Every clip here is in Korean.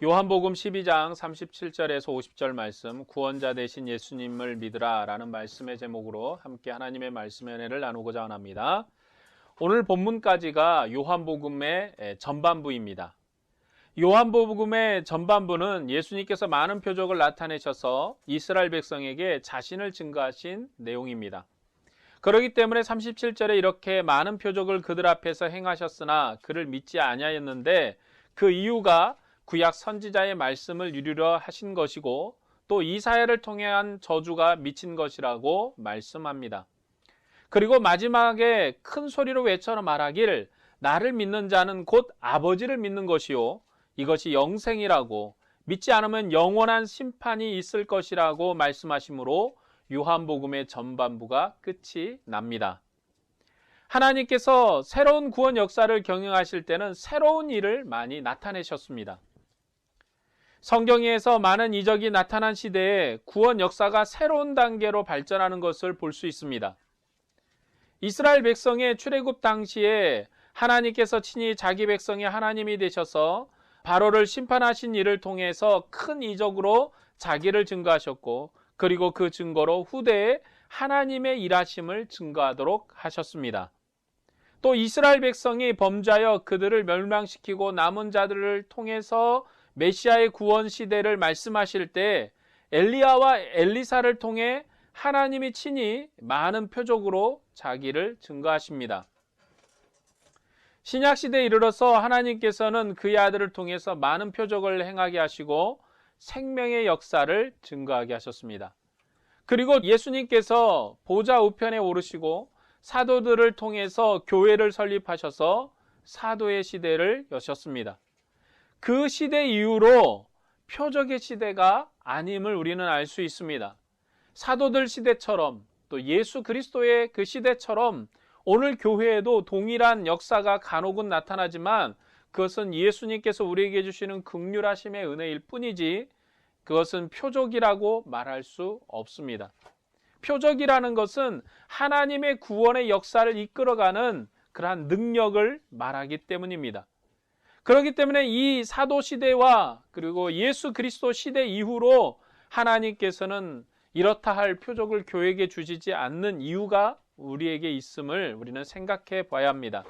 요한복음 12장 37절에서 50절 말씀 구원자 되신 예수님을 믿으라 라는 말씀의 제목으로 함께 하나님의 말씀의 은혜를 나누고자 합니다. 오늘 본문까지가 요한복음의 전반부입니다. 요한복음의 전반부는 예수님께서 많은 표적을 나타내셔서 이스라엘 백성에게 자신을 증거하신 내용입니다. 그러기 때문에 37절에 이렇게 많은 표적을 그들 앞에서 행하셨으나 그를 믿지 아니하였는데 그 이유가 구약 선지자의 말씀을 이루려 하신 것이고 또 이사야를 통한 저주가 미친 것이라고 말씀합니다. 그리고 마지막에 큰 소리로 외쳐 말하길 나를 믿는 자는 곧 아버지를 믿는 것이요 이것이 영생이라고 믿지 않으면 영원한 심판이 있을 것이라고 말씀하시므로 요한복음의 전반부가 끝이 납니다. 하나님께서 새로운 구원 역사를 경영하실 때는 새로운 일을 많이 나타내셨습니다. 성경에서 많은 이적이 나타난 시대에 구원 역사가 새로운 단계로 발전하는 것을 볼 수 있습니다. 이스라엘 백성의 출애굽 당시에 하나님께서 친히 자기 백성의 하나님이 되셔서 바로를 심판하신 일을 통해서 큰 이적으로 자기를 증거하셨고 그리고 그 증거로 후대에 하나님의 일하심을 증거하도록 하셨습니다. 또 이스라엘 백성이 범죄하여 그들을 멸망시키고 남은 자들을 통해서 메시아의 구원 시대를 말씀하실 때 엘리야와 엘리사를 통해 하나님이 친히 많은 표적으로 자기를 증거하십니다. 신약 시대에 이르러서 하나님께서는 그의 아들을 통해서 많은 표적을 행하게 하시고 생명의 역사를 증거하게 하셨습니다. 그리고 예수님께서 보좌 우편에 오르시고 사도들을 통해서 교회를 설립하셔서 사도의 시대를 여셨습니다. 그 시대 이후로 표적의 시대가 아님을 우리는 알 수 있습니다. 사도들 시대처럼 또 예수 그리스도의 그 시대처럼 오늘 교회에도 동일한 역사가 간혹은 나타나지만 그것은 예수님께서 우리에게 주시는 극률하심의 은혜일 뿐이지 그것은 표적이라고 말할 수 없습니다. 표적이라는 것은 하나님의 구원의 역사를 이끌어가는 그러한 능력을 말하기 때문입니다. 그렇기 때문에 이 사도 시대와 그리고 예수 그리스도 시대 이후로 하나님께서는 이렇다 할 표적을 교회에게 주시지 않는 이유가 우리에게 있음을 우리는 생각해 봐야 합니다.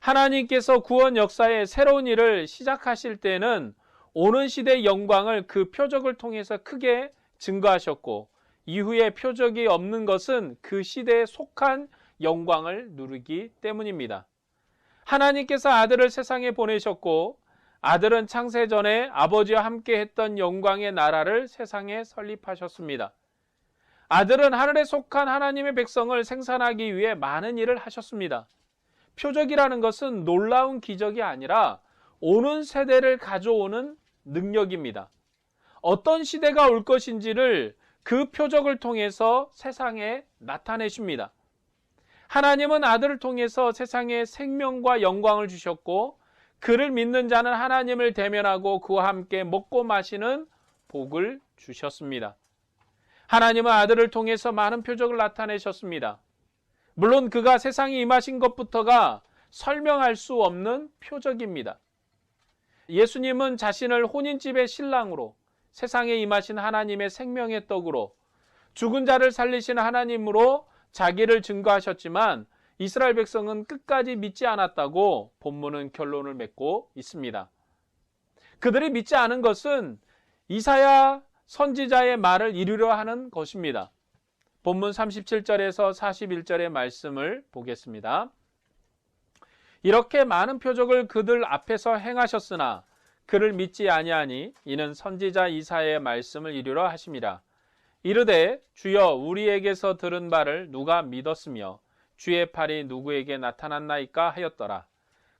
하나님께서 구원 역사의 새로운 일을 시작하실 때는 오는 시대의 영광을 그 표적을 통해서 크게 증거하셨고 이후에 표적이 없는 것은 그 시대에 속한 영광을 누르기 때문입니다. 하나님께서 아들을 세상에 보내셨고 아들은 창세 전에 아버지와 함께 했던 영광의 나라를 세상에 설립하셨습니다. 아들은 하늘에 속한 하나님의 백성을 생산하기 위해 많은 일을 하셨습니다. 표적이라는 것은 놀라운 기적이 아니라 오는 세대를 가져오는 능력입니다. 어떤 시대가 올 것인지를 그 표적을 통해서 세상에 나타내십니다. 하나님은 아들을 통해서 세상에 생명과 영광을 주셨고 그를 믿는 자는 하나님을 대면하고 그와 함께 먹고 마시는 복을 주셨습니다. 하나님은 아들을 통해서 많은 표적을 나타내셨습니다. 물론 그가 세상에 임하신 것부터가 설명할 수 없는 표적입니다. 예수님은 자신을 혼인집의 신랑으로 세상에 임하신 하나님의 생명의 떡으로 죽은 자를 살리신 하나님으로 자기를 증거하셨지만 이스라엘 백성은 끝까지 믿지 않았다고 본문은 결론을 맺고 있습니다. 그들이 믿지 않은 것은 이사야 선지자의 말을 이루려 하는 것입니다. 본문 37절에서 41절의 말씀을 보겠습니다. 이렇게 많은 표적을 그들 앞에서 행하셨으나 그를 믿지 아니하니 이는 선지자 이사의 말씀을 이루려 하심이라. 이르되 주여 우리에게서 들은 바를 누가 믿었으며 주의 팔이 누구에게 나타났나이까 하였더라.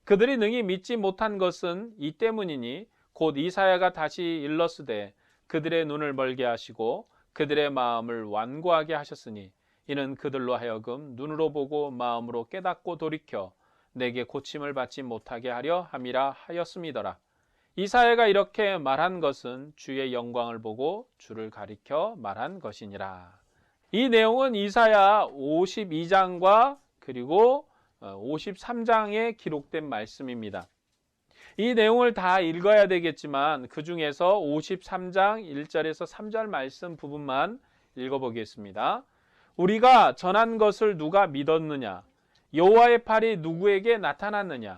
그들이 능히 믿지 못한 것은 이 때문이니 곧 이사야가 다시 일렀으되 그들의 눈을 멀게 하시고 그들의 마음을 완고하게 하셨으니 이는 그들로 하여금 눈으로 보고 마음으로 깨닫고 돌이켜 내게 고침을 받지 못하게 하려 함이라 하였음이더라. 이사야가 이렇게 말한 것은 주의 영광을 보고 주를 가리켜 말한 것이니라. 이 내용은 이사야 52장과 그리고 53장에 어, 기록된 말씀입니다. 이 내용을 다 읽어야 되겠지만 그 중에서 53장 1절에서 3절 말씀 부분만 읽어보겠습니다. 우리가 전한 것을 누가 믿었느냐? 여호와의 팔이 누구에게 나타났느냐?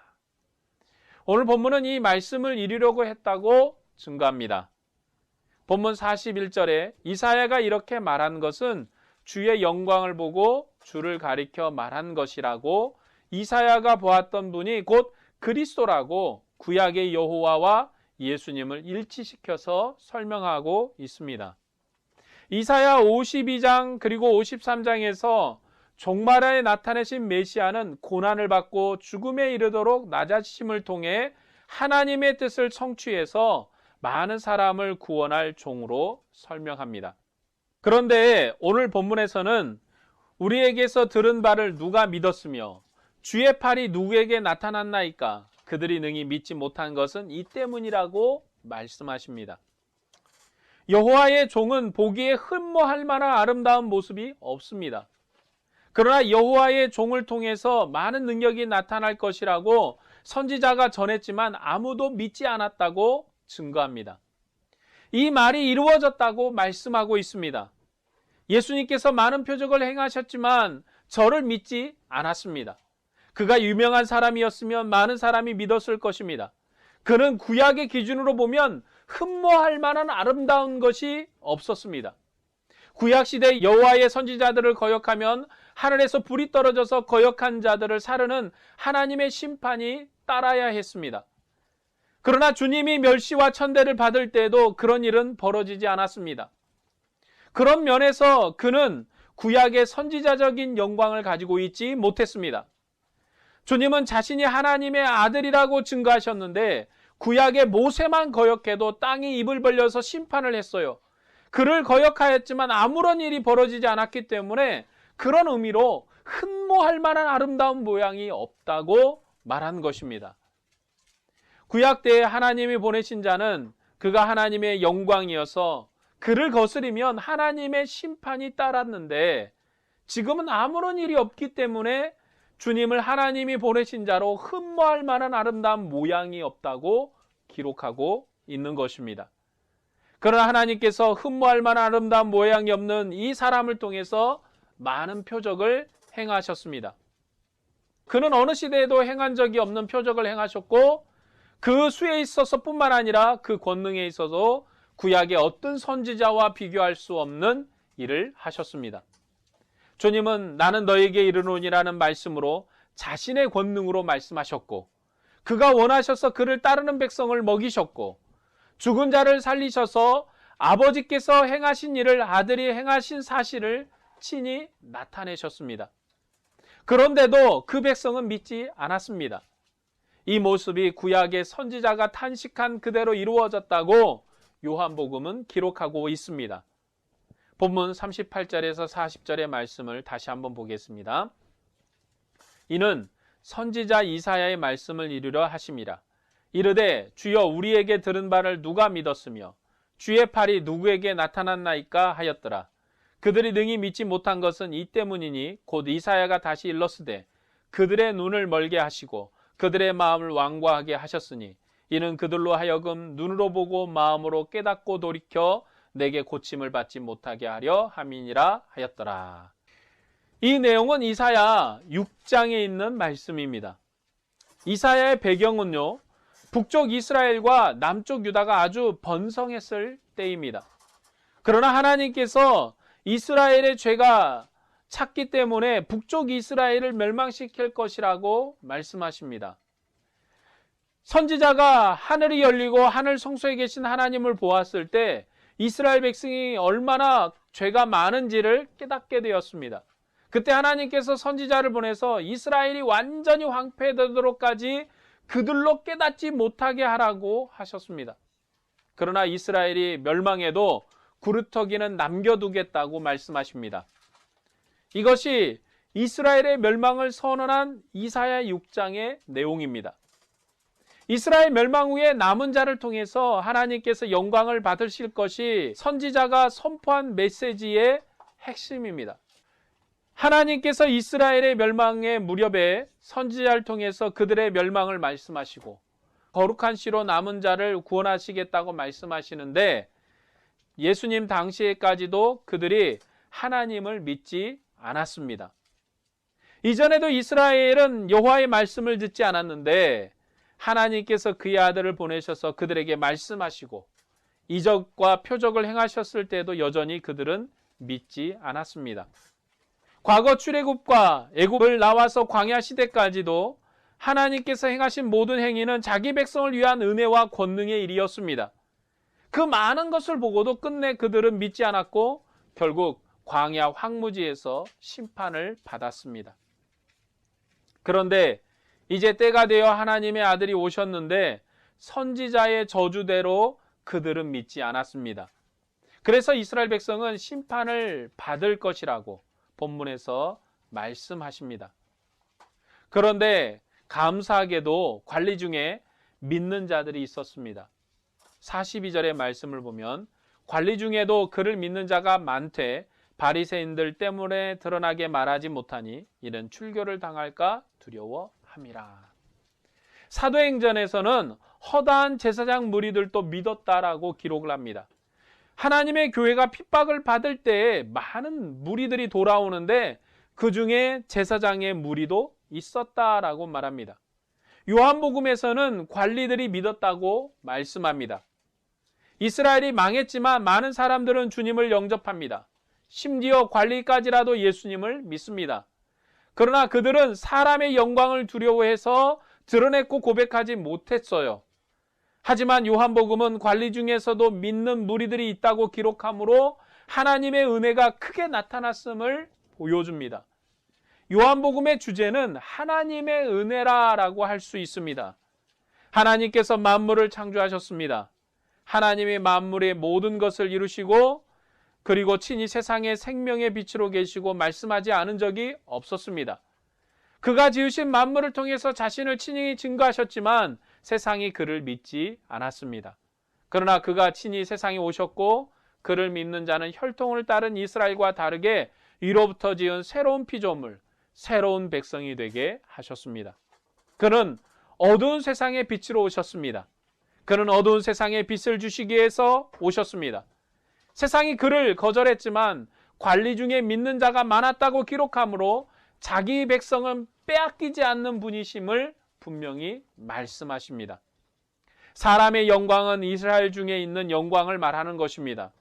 오늘 본문은 이 말씀을 이루려고 했다고 증거합니다. 본문 41절에 이사야가 이렇게 말한 것은 주의 영광을 보고 주를 가리켜 말한 것이라고 이사야가 보았던 분이 곧 그리스도라고 구약의 여호와와 예수님을 일치시켜서 설명하고 있습니다. 이사야 52장 그리고 53장에서 종말에 나타내신 메시아는 고난을 받고 죽음에 이르도록 낮아지심을 통해 하나님의 뜻을 성취해서 많은 사람을 구원할 종으로 설명합니다. 그런데 오늘 본문에서는 우리에게서 들은 바를 누가 믿었으며 주의 팔이 누구에게 나타났나이까 그들이 능히 믿지 못한 것은 이 때문이라고 말씀하십니다. 여호와의 종은 보기에 흠모할 만한 아름다운 모습이 없습니다. 그러나 여호와의 종을 통해서 많은 능력이 나타날 것이라고 선지자가 전했지만 아무도 믿지 않았다고 증거합니다. 이 말이 이루어졌다고 말씀하고 있습니다. 예수님께서 많은 표적을 행하셨지만 저를 믿지 않았습니다. 그가 유명한 사람이었으면 많은 사람이 믿었을 것입니다. 그는 구약의 기준으로 보면 흠모할 만한 아름다운 것이 없었습니다. 구약 시대 여호와의 선지자들을 거역하면 하늘에서 불이 떨어져서 거역한 자들을 사르는 하나님의 심판이 따라야 했습니다. 그러나 주님이 멸시와 천대를 받을 때에도 그런 일은 벌어지지 않았습니다. 그런 면에서 그는 구약의 선지자적인 영광을 가지고 있지 못했습니다. 주님은 자신이 하나님의 아들이라고 증거하셨는데 구약의 모세만 거역해도 땅이 입을 벌려서 심판을 했어요. 그를 거역하였지만 아무런 일이 벌어지지 않았기 때문에 그런 의미로 흠모할 만한 아름다운 모양이 없다고 말한 것입니다. 구약 때에 하나님이 보내신 자는 그가 하나님의 영광이어서 그를 거스리면 하나님의 심판이 따랐는데 지금은 아무런 일이 없기 때문에 주님을 하나님이 보내신 자로 흠모할 만한 아름다운 모양이 없다고 기록하고 있는 것입니다. 그러나 하나님께서 흠모할 만한 아름다운 모양이 없는 이 사람을 통해서 많은 표적을 행하셨습니다. 그는 어느 시대에도 행한 적이 없는 표적을 행하셨고 그 수에 있어서 뿐만 아니라 그 권능에 있어서 구약의 어떤 선지자와 비교할 수 없는 일을 하셨습니다. 주님은 나는 너에게 이르노니라는 말씀으로 자신의 권능으로 말씀하셨고 그가 원하셔서 그를 따르는 백성을 먹이셨고 죽은 자를 살리셔서 아버지께서 행하신 일을 아들이 행하신 사실을 친히 나타내셨습니다. 그런데도 그 백성은 믿지 않았습니다. 이 모습이 구약의 선지자가 탄식한 그대로 이루어졌다고 요한복음은 기록하고 있습니다. 본문 38절에서 40절의 말씀을 다시 한번 보겠습니다. 이는 선지자 이사야의 말씀을 이루려 하심이라. 이르되 주여 우리에게 들은 바를 누가 믿었으며 주의 팔이 누구에게 나타났나이까 하였더라. 그들이 능히 믿지 못한 것은 이 때문이니 곧 이사야가 다시 일렀으되 그들의 눈을 멀게 하시고 그들의 마음을 완고하게 하셨으니 이는 그들로 하여금 눈으로 보고 마음으로 깨닫고 돌이켜 내게 고침을 받지 못하게 하려 함이니라 하였더라. 이 내용은 이사야 6장에 있는 말씀입니다. 이사야의 배경은요, 북쪽 이스라엘과 남쪽 유다가 아주 번성했을 때입니다. 그러나 하나님께서 이스라엘의 죄가 찼기 때문에 북쪽 이스라엘을 멸망시킬 것이라고 말씀하십니다. 선지자가 하늘이 열리고 하늘 성소에 계신 하나님을 보았을 때 이스라엘 백성이 얼마나 죄가 많은지를 깨닫게 되었습니다. 그때 하나님께서 선지자를 보내서 이스라엘이 완전히 황폐되도록까지 그들로 깨닫지 못하게 하라고 하셨습니다. 그러나 이스라엘이 멸망해도 구루터기는 남겨두겠다고 말씀하십니다. 이것이 이스라엘의 멸망을 선언한 이사야 6장의 내용입니다. 이스라엘 멸망 후에 남은 자를 통해서 하나님께서 영광을 받으실 것이 선지자가 선포한 메시지의 핵심입니다. 하나님께서 이스라엘의 멸망의 무렵에 선지자를 통해서 그들의 멸망을 말씀하시고 거룩한 씨로 남은 자를 구원하시겠다고 말씀하시는데 예수님 당시에까지도 그들이 하나님을 믿지 않았습니다. 이전에도 이스라엘은 여호와의 말씀을 듣지 않았는데 하나님께서 그의 아들을 보내셔서 그들에게 말씀하시고 이적과 표적을 행하셨을 때도 여전히 그들은 믿지 않았습니다. 과거 출애굽과 애굽을 나와서 광야 시대까지도 하나님께서 행하신 모든 행위는 자기 백성을 위한 은혜와 권능의 일이었습니다. 그 많은 것을 보고도 끝내 그들은 믿지 않았고 결국 광야 황무지에서 심판을 받았습니다. 그런데 이제 때가 되어 하나님의 아들이 오셨는데 선지자의 저주대로 그들은 믿지 않았습니다. 그래서 이스라엘 백성은 심판을 받을 것이라고 본문에서 말씀하십니다. 그런데 감사하게도 관리 중에 믿는 자들이 있었습니다. 42절의 말씀을 보면 관리 중에도 그를 믿는 자가 많되 바리새인들 때문에 드러나게 말하지 못하니 이는 출교를 당할까 두려워함이라. 사도행전에서는 허다한 제사장 무리들도 믿었다라고 기록을 합니다. 하나님의 교회가 핍박을 받을 때 많은 무리들이 돌아오는데 그 중에 제사장의 무리도 있었다라고 말합니다. 요한복음에서는 관리들이 믿었다고 말씀합니다. 이스라엘이 망했지만 많은 사람들은 주님을 영접합니다. 심지어 관리까지라도 예수님을 믿습니다. 그러나 그들은 사람의 영광을 두려워해서 드러냈고 고백하지 못했어요. 하지만 요한복음은 관리 중에서도 믿는 무리들이 있다고 기록하므로 하나님의 은혜가 크게 나타났음을 보여줍니다. 요한복음의 주제는 하나님의 은혜라라고 할 수 있습니다. 하나님께서 만물을 창조하셨습니다. 하나님이 만물의 모든 것을 이루시고 그리고 친히 세상의 생명의 빛으로 계시고 말씀하지 않은 적이 없었습니다. 그가 지으신 만물을 통해서 자신을 친히 증거하셨지만 세상이 그를 믿지 않았습니다. 그러나 그가 친히 세상에 오셨고 그를 믿는 자는 혈통을 따른 이스라엘과 다르게 위로부터 지은 새로운 피조물, 새로운 백성이 되게 하셨습니다. 그는 어두운 세상의 빛으로 오셨습니다. 그는 어두운 세상에 빛을 주시기 위해서 오셨습니다. 세상이 그를 거절했지만 관리 중에 믿는 자가 많았다고 기록하므로 자기 백성은 빼앗기지 않는 분이심을 분명히 말씀하십니다. 사람의 영광은 이스라엘 중에 있는 영광을 말하는 것입니다.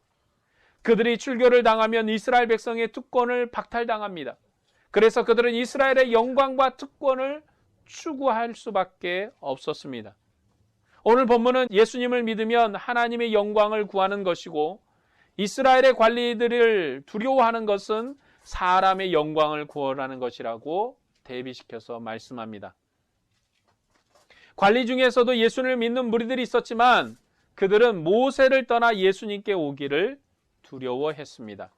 그들이 출교를 당하면 이스라엘 백성의 특권을 박탈당합니다. 그래서 그들은 이스라엘의 영광과 특권을 추구할 수밖에 없었습니다. 오늘 본문은 예수님을 믿으면 하나님의 영광을 구하는 것이고 이스라엘의 관리들을 두려워하는 것은 사람의 영광을 구원하는 것이라고 대비시켜서 말씀합니다. 관리 중에서도 예수를 믿는 무리들이 있었지만 그들은 모세를 떠나 예수님께 오기를 두려워했습니다.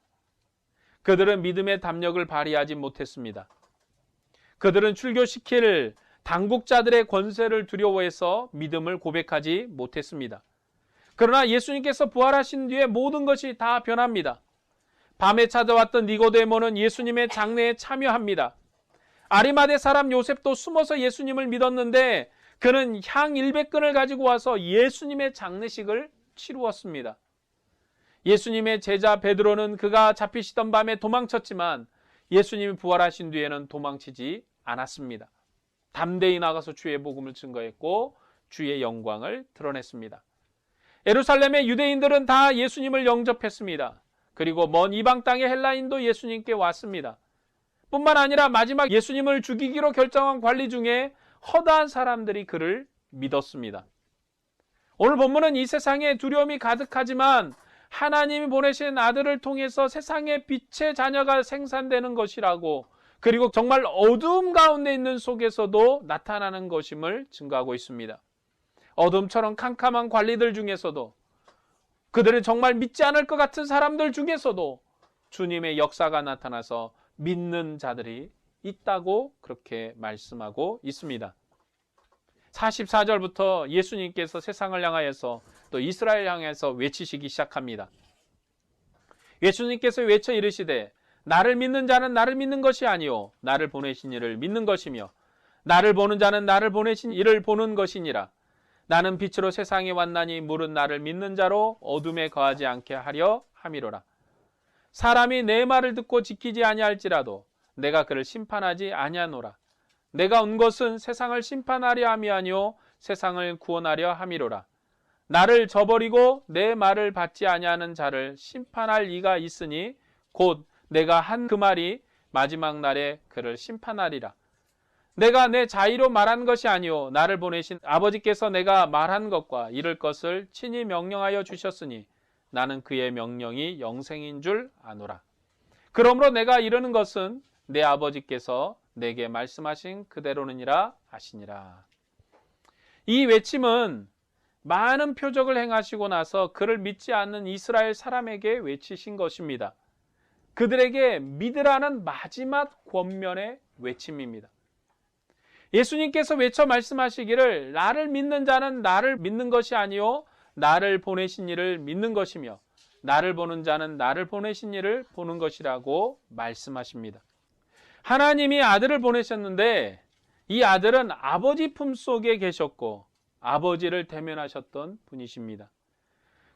그들은 믿음의 담력을 발휘하지 못했습니다. 그들은 출교시킬 당국자들의 권세를 두려워해서 믿음을 고백하지 못했습니다. 그러나 예수님께서 부활하신 뒤에 모든 것이 다 변합니다. 밤에 찾아왔던 니고데모는 예수님의 장례에 참여합니다. 아리마대 사람 요셉도 숨어서 예수님을 믿었는데 그는 향 100근을 가지고 와서 예수님의 장례식을 치루었습니다. 예수님의 제자 베드로는 그가 잡히시던 밤에 도망쳤지만 예수님이 부활하신 뒤에는 도망치지 않았습니다. 담대히 나가서 주의 복음을 증거했고 주의 영광을 드러냈습니다. 에루살렘의 유대인들은 다 예수님을 영접했습니다. 그리고 먼 이방 땅의 헬라인도 예수님께 왔습니다. 뿐만 아니라 마지막 예수님을 죽이기로 결정한 관리 중에 허다한 사람들이 그를 믿었습니다. 오늘 본문은 이 세상에 두려움이 가득하지만 하나님이 보내신 아들을 통해서 세상의 빛의 자녀가 생산되는 것이라고 그리고 정말 어두움 가운데 있는 속에서도 나타나는 것임을 증거하고 있습니다. 어둠처럼 캄캄한 관리들 중에서도 그들은 정말 믿지 않을 것 같은 사람들 중에서도 주님의 역사가 나타나서 믿는 자들이 있다고 그렇게 말씀하고 있습니다. 44절부터 예수님께서 세상을 향하여서 또 이스라엘 향해서 외치시기 시작합니다. 예수님께서 외쳐 이르시되 나를 믿는 자는 나를 믿는 것이 아니요 나를 보내신 이를 믿는 것이며 나를 보는 자는 나를 보내신 이를 보는 것이니라. 나는 빛으로 세상에 왔나니 물은 나를 믿는 자로 어둠에 거하지 않게 하려 함이로라. 사람이 내 말을 듣고 지키지 아니할지라도 내가 그를 심판하지 아니하노라. 내가 온 것은 세상을 심판하려 함이 아니요 세상을 구원하려 함이로라. 나를 저버리고 내 말을 받지 아니하는 자를 심판할 이가 있으니 곧 내가 한 그 말이 마지막 날에 그를 심판하리라. 내가 내 자의로 말한 것이 아니요 나를 보내신 아버지께서 내가 말한 것과 이를 것을 친히 명령하여 주셨으니 나는 그의 명령이 영생인 줄 아노라. 그러므로 내가 이르는 것은 내 아버지께서 내게 말씀하신 그대로는이라 하시니라. 이 외침은 많은 표적을 행하시고 나서 그를 믿지 않는 이스라엘 사람에게 외치신 것입니다. 그들에게 믿으라는 마지막 권면의 외침입니다. 예수님께서 외쳐 말씀하시기를 나를 믿는 자는 나를 믿는 것이 아니요 나를 보내신 이를 믿는 것이며 나를 보는 자는 나를 보내신 이를 보는 것이라고 말씀하십니다. 하나님이 아들을 보내셨는데 이 아들은 아버지 품 속에 계셨고 아버지를 대면하셨던 분이십니다.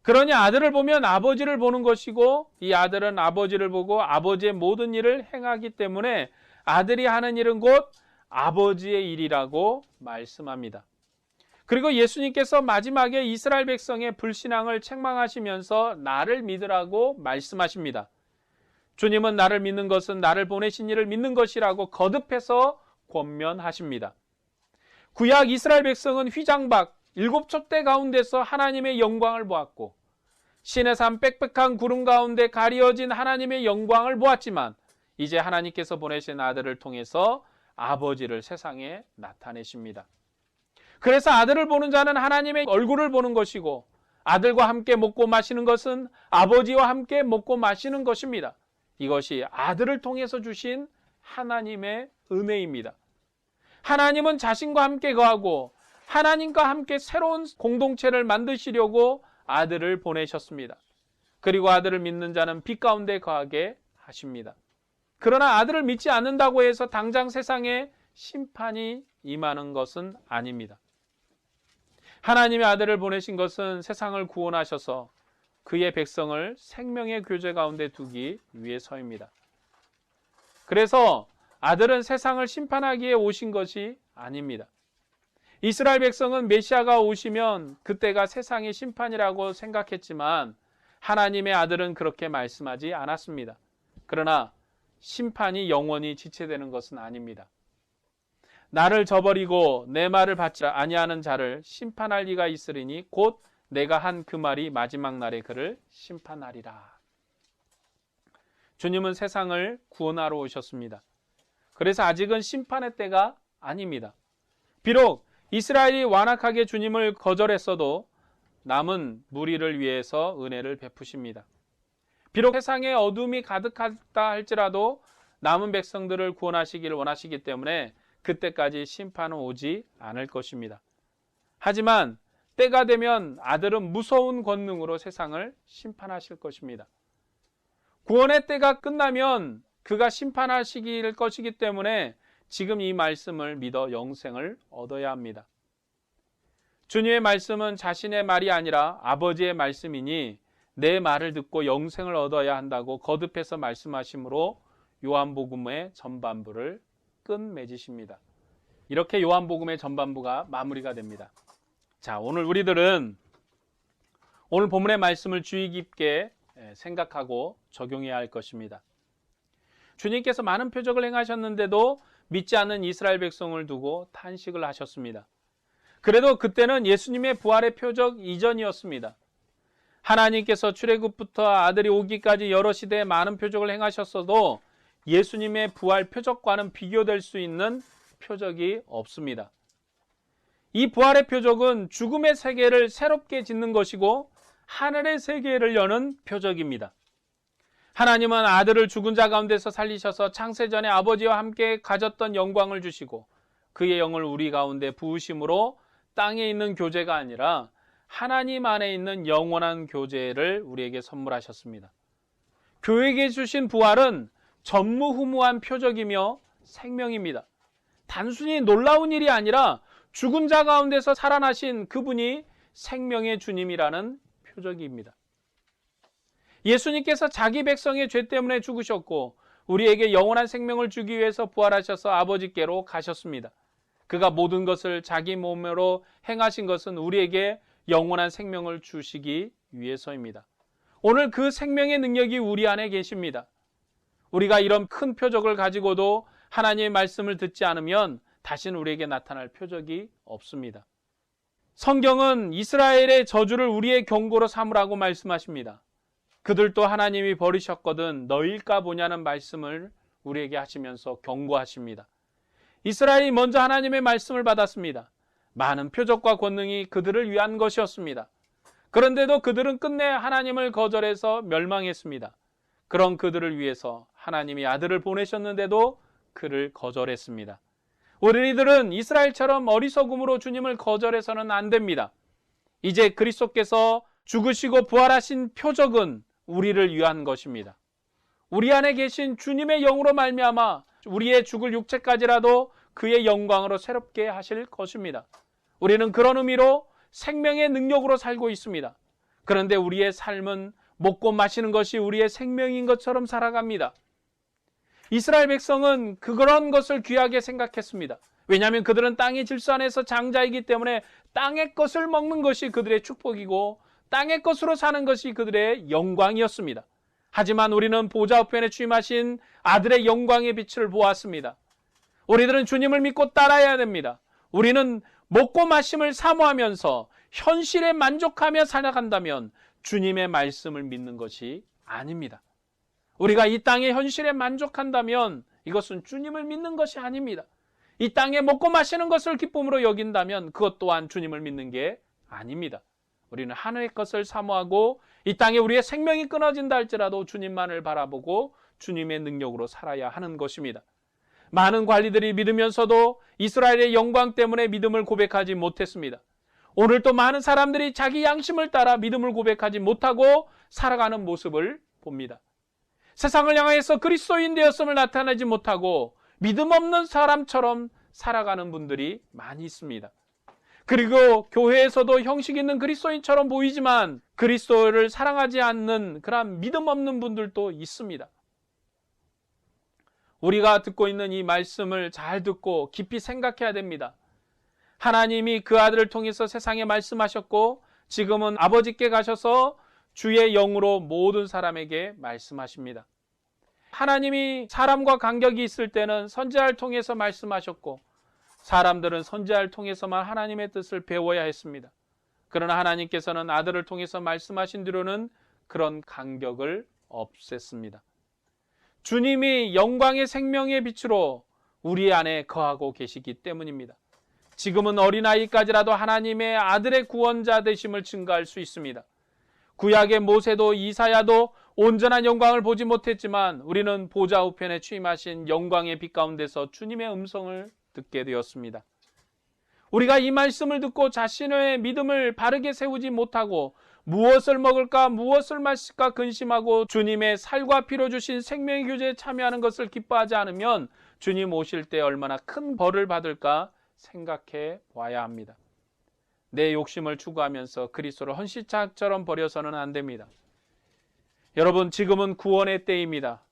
그러니 아들을 보면 아버지를 보는 것이고 이 아들은 아버지를 보고 아버지의 모든 일을 행하기 때문에 아들이 하는 일은 곧 아버지의 일이라고 말씀합니다. 그리고 예수님께서 마지막에 이스라엘 백성의 불신앙을 책망하시면서 나를 믿으라고 말씀하십니다. 주님은 나를 믿는 것은 나를 보내신 이를 믿는 것이라고 거듭해서 권면하십니다. 구약 이스라엘 백성은 휘장박 일곱 촛대 가운데서 하나님의 영광을 보았고 신의 산 빽빽한 구름 가운데 가리어진 하나님의 영광을 보았지만 이제 하나님께서 보내신 아들을 통해서 아버지를 세상에 나타내십니다. 그래서 아들을 보는 자는 하나님의 얼굴을 보는 것이고 아들과 함께 먹고 마시는 것은 아버지와 함께 먹고 마시는 것입니다. 이것이 아들을 통해서 주신 하나님의 은혜입니다. 하나님은 자신과 함께 거하고 하나님과 함께 새로운 공동체를 만드시려고 아들을 보내셨습니다. 그리고 아들을 믿는 자는 빛 가운데 거하게 하십니다. 그러나 아들을 믿지 않는다고 해서 당장 세상에 심판이 임하는 것은 아닙니다. 하나님의 아들을 보내신 것은 세상을 구원하셔서 그의 백성을 생명의 교제 가운데 두기 위해서입니다. 그래서 아들은 세상을 심판하기에 오신 것이 아닙니다. 이스라엘 백성은 메시아가 오시면 그때가 세상의 심판이라고 생각했지만 하나님의 아들은 그렇게 말씀하지 않았습니다. 그러나 심판이 영원히 지체되는 것은 아닙니다. 나를 저버리고 내 말을 받지 아니하는 자를 심판할 리가 있으리니 곧 내가 한 그 말이 마지막 날에 그를 심판하리라. 주님은 세상을 구원하러 오셨습니다. 그래서 아직은 심판의 때가 아닙니다. 비록 이스라엘이 완악하게 주님을 거절했어도 남은 무리를 위해서 은혜를 베푸십니다. 비록 세상에 어둠이 가득하다 할지라도 남은 백성들을 구원하시기를 원하시기 때문에 그때까지 심판은 오지 않을 것입니다. 하지만 때가 되면 아들은 무서운 권능으로 세상을 심판하실 것입니다. 구원의 때가 끝나면 그가 심판하시길 것이기 때문에 지금 이 말씀을 믿어 영생을 얻어야 합니다. 주님의 말씀은 자신의 말이 아니라 아버지의 말씀이니 내 말을 듣고 영생을 얻어야 한다고 거듭해서 말씀하시므로 요한복음의 전반부를 끝맺으십니다. 이렇게 요한복음의 전반부가 마무리가 됩니다. 자, 오늘 우리들은 오늘 본문의 말씀을 주의 깊게 생각하고 적용해야 할 것입니다. 주님께서 많은 표적을 행하셨는데도 믿지 않는 이스라엘 백성을 두고 탄식을 하셨습니다. 그래도 그때는 예수님의 부활의 표적 이전이었습니다. 하나님께서 출애굽부터 아들이 오기까지 여러 시대에 많은 표적을 행하셨어도 예수님의 부활 표적과는 비교될 수 있는 표적이 없습니다. 이 부활의 표적은 죽음의 세계를 새롭게 짓는 것이고 하늘의 세계를 여는 표적입니다. 하나님은 아들을 죽은 자 가운데서 살리셔서 창세전에 아버지와 함께 가졌던 영광을 주시고 그의 영을 우리 가운데 부으심으로 땅에 있는 교제가 아니라 하나님 안에 있는 영원한 교제를 우리에게 선물하셨습니다. 교회에게 주신 부활은 전무후무한 표적이며 생명입니다. 단순히 놀라운 일이 아니라 죽은 자 가운데서 살아나신 그분이 생명의 주님이라는 표적입니다. 예수님께서 자기 백성의 죄 때문에 죽으셨고 우리에게 영원한 생명을 주기 위해서 부활하셔서 아버지께로 가셨습니다. 그가 모든 것을 자기 몸으로 행하신 것은 우리에게 영원한 생명을 주시기 위해서입니다. 오늘 그 생명의 능력이 우리 안에 계십니다. 우리가 이런 큰 표적을 가지고도 하나님의 말씀을 듣지 않으면 다시는 우리에게 나타날 표적이 없습니다. 성경은 이스라엘의 저주를 우리의 경고로 삼으라고 말씀하십니다. 그들도 하나님이 버리셨거든 너일까 보냐는 말씀을 우리에게 하시면서 경고하십니다. 이스라엘이 먼저 하나님의 말씀을 받았습니다. 많은 표적과 권능이 그들을 위한 것이었습니다. 그런데도 그들은 끝내 하나님을 거절해서 멸망했습니다. 그런 그들을 위해서 하나님이 아들을 보내셨는데도 그를 거절했습니다. 우리들은 이스라엘처럼 어리석음으로 주님을 거절해서는 안 됩니다. 이제 그리스도께서 죽으시고 부활하신 표적은 우리를 위한 것입니다. 우리 안에 계신 주님의 영으로 말미암아 우리의 죽을 육체까지라도 그의 영광으로 새롭게 하실 것입니다. 우리는 그런 의미로 생명의 능력으로 살고 있습니다. 그런데 우리의 삶은 먹고 마시는 것이 우리의 생명인 것처럼 살아갑니다. 이스라엘 백성은 그런 것을 귀하게 생각했습니다. 왜냐하면 그들은 땅의 질서 안에서 장자이기 때문에 땅의 것을 먹는 것이 그들의 축복이고 땅의 것으로 사는 것이 그들의 영광이었습니다. 하지만 우리는 보좌 우편에 취임하신 아들의 영광의 빛을 보았습니다. 우리들은 주님을 믿고 따라야 됩니다. 우리는 먹고 마심을 사모하면서 현실에 만족하며 살아간다면 주님의 말씀을 믿는 것이 아닙니다. 우리가 이 땅의 현실에 만족한다면 이것은 주님을 믿는 것이 아닙니다. 이 땅에 먹고 마시는 것을 기쁨으로 여긴다면 그것 또한 주님을 믿는 게 아닙니다. 우리는 하늘의 것을 사모하고 이 땅에 우리의 생명이 끊어진다 할지라도 주님만을 바라보고 주님의 능력으로 살아야 하는 것입니다. 많은 관리들이 믿으면서도 이스라엘의 영광 때문에 믿음을 고백하지 못했습니다. 오늘 또 많은 사람들이 자기 양심을 따라 믿음을 고백하지 못하고 살아가는 모습을 봅니다. 세상을 향해서 그리스도인 되었음을 나타내지 못하고 믿음 없는 사람처럼 살아가는 분들이 많이 있습니다. 그리고 교회에서도 형식 있는 그리스도인처럼 보이지만 그리스도를 사랑하지 않는 그런 믿음 없는 분들도 있습니다. 우리가 듣고 있는 이 말씀을 잘 듣고 깊이 생각해야 됩니다. 하나님이 그 아들을 통해서 세상에 말씀하셨고 지금은 아버지께 가셔서 주의 영으로 모든 사람에게 말씀하십니다. 하나님이 사람과 간격이 있을 때는 선지자를 통해서 말씀하셨고 사람들은 선지자를 통해서만 하나님의 뜻을 배워야 했습니다. 그러나 하나님께서는 아들을 통해서 말씀하신 뒤로는 그런 간격을 없앴습니다. 주님이 영광의 생명의 빛으로 우리 안에 거하고 계시기 때문입니다. 지금은 어린아이까지라도 하나님의 아들의 구원자 되심을 증가할 수 있습니다. 구약의 모세도 이사야도 온전한 영광을 보지 못했지만 우리는 보좌 우편에 취임하신 영광의 빛 가운데서 주님의 음성을 듣게 되었습니다. 우리가 이 말씀을 듣고 자신의 믿음을 바르게 세우지 못하고 무엇을 먹을까 무엇을 마실까 근심하고 주님의 살과 피로 주신 생명의 교제에 참여하는 것을 기뻐하지 않으면 주님 오실 때 얼마나 큰 벌을 받을까 생각해 봐야 합니다. 내 욕심을 추구하면서 그리스도를 헌시짝처럼 버려서는 안 됩니다. 여러분 지금은 구원의 때입니다.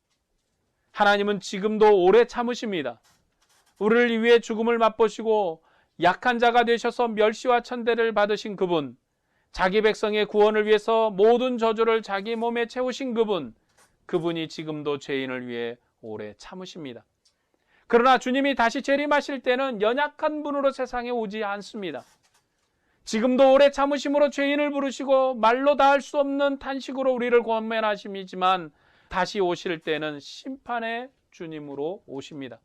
하나님은 지금도 오래 참으십니다. 우리를 위해 죽음을 맛보시고 약한 자가 되셔서 멸시와 천대를 받으신 그분, 자기 백성의 구원을 위해서 모든 저주를 자기 몸에 채우신 그분, 그분이 지금도 죄인을 위해 오래 참으십니다. 그러나 주님이 다시 재림하실 때는 연약한 분으로 세상에 오지 않습니다. 지금도 오래 참으심으로 죄인을 부르시고 말로 다 할 수 없는 탄식으로 우리를 권면하심이지만 다시 오실 때는 심판의 주님으로 오십니다.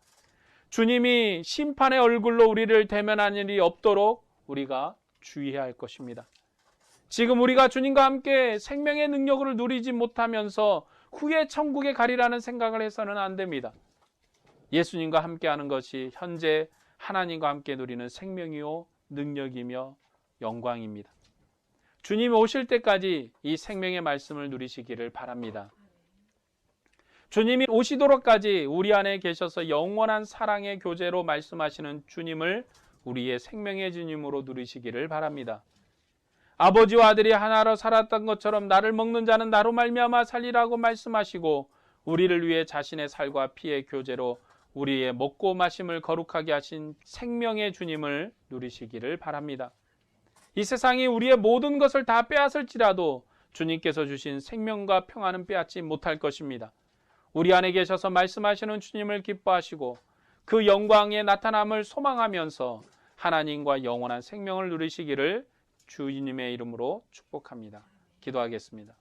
주님이 심판의 얼굴로 우리를 대면하는 일이 없도록 우리가 주의해야 할 것입니다. 지금 우리가 주님과 함께 생명의 능력을 누리지 못하면서 후에 천국에 가리라는 생각을 해서는 안 됩니다. 예수님과 함께 하는 것이 현재 하나님과 함께 누리는 생명이요 능력이며 영광입니다. 주님이 오실 때까지 이 생명의 말씀을 누리시기를 바랍니다. 주님이 오시도록까지 우리 안에 계셔서 영원한 사랑의 교제로 말씀하시는 주님을 우리의 생명의 주님으로 누리시기를 바랍니다. 아버지와 아들이 하나로 살았던 것처럼 나를 먹는 자는 나로 말미암아 살리라고 말씀하시고 우리를 위해 자신의 살과 피의 교제로 우리의 먹고 마심을 거룩하게 하신 생명의 주님을 누리시기를 바랍니다. 이 세상이 우리의 모든 것을 다 빼앗을지라도 주님께서 주신 생명과 평안은 빼앗지 못할 것입니다. 우리 안에 계셔서 말씀하시는 주님을 기뻐하시고 그 영광의 나타남을 소망하면서 하나님과 영원한 생명을 누리시기를 주님의 이름으로 축복합니다. 기도하겠습니다.